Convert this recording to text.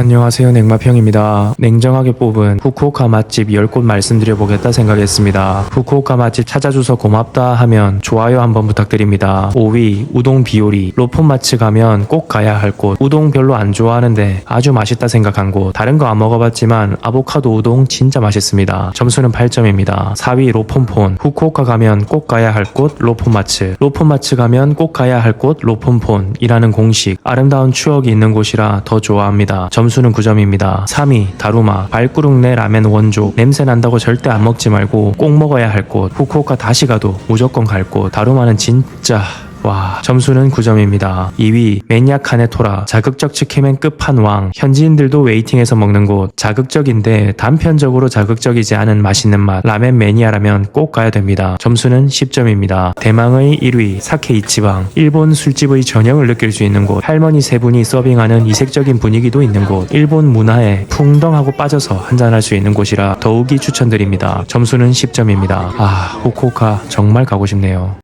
안녕하세요 냉마평입니다. 냉정하게 뽑은 후쿠오카 맛집 10곳 말씀드려보겠다 생각했습니다. 후쿠오카 맛집 찾아줘서 고맙다 하면 좋아요 한번 부탁드립니다. 5위 우동 비오리 로폰마츠 가면 꼭 가야 할 곳 우동 별로 안 좋아하는데 아주 맛있다 생각한 곳 다른 거 안 먹어봤지만 아보카도 우동 진짜 맛있습니다. 점수는 8점입니다. 4위 로폰폰 후쿠오카 가면 꼭 가야 할 곳 로폰마츠 로폰마츠 가면 꼭 가야 할 곳 로폰폰이라는 공식 아름다운 추억이 있는 곳이라 더 좋아합니다. 점수 는 9점입니다. 3위 다루마 발구릉내 라멘 원조. 냄새 난다고 절대 안 먹지 말고 꼭 먹어야 할 곳. 후쿠오카 다시 가도 무조건 갈 곳. 다루마는 진짜 와 점수는 9점입니다. 2위 매니아 카네토라 자극적 치킨맨 끝판왕 현지인들도 웨이팅해서 먹는 곳 자극적인데 단편적으로 자극적이지 않은 맛있는 맛 라멘 매니아라면 꼭 가야 됩니다. 점수는 10점입니다. 대망의 1위 사케 이치방 일본 술집의 전형을 느낄 수 있는 곳 할머니 세 분이 서빙하는 이색적인 분위기도 있는 곳 일본 문화에 풍덩하고 빠져서 한잔할 수 있는 곳이라 더욱이 추천드립니다. 점수는 10점입니다. 아 후쿠오카 정말 가고 싶네요.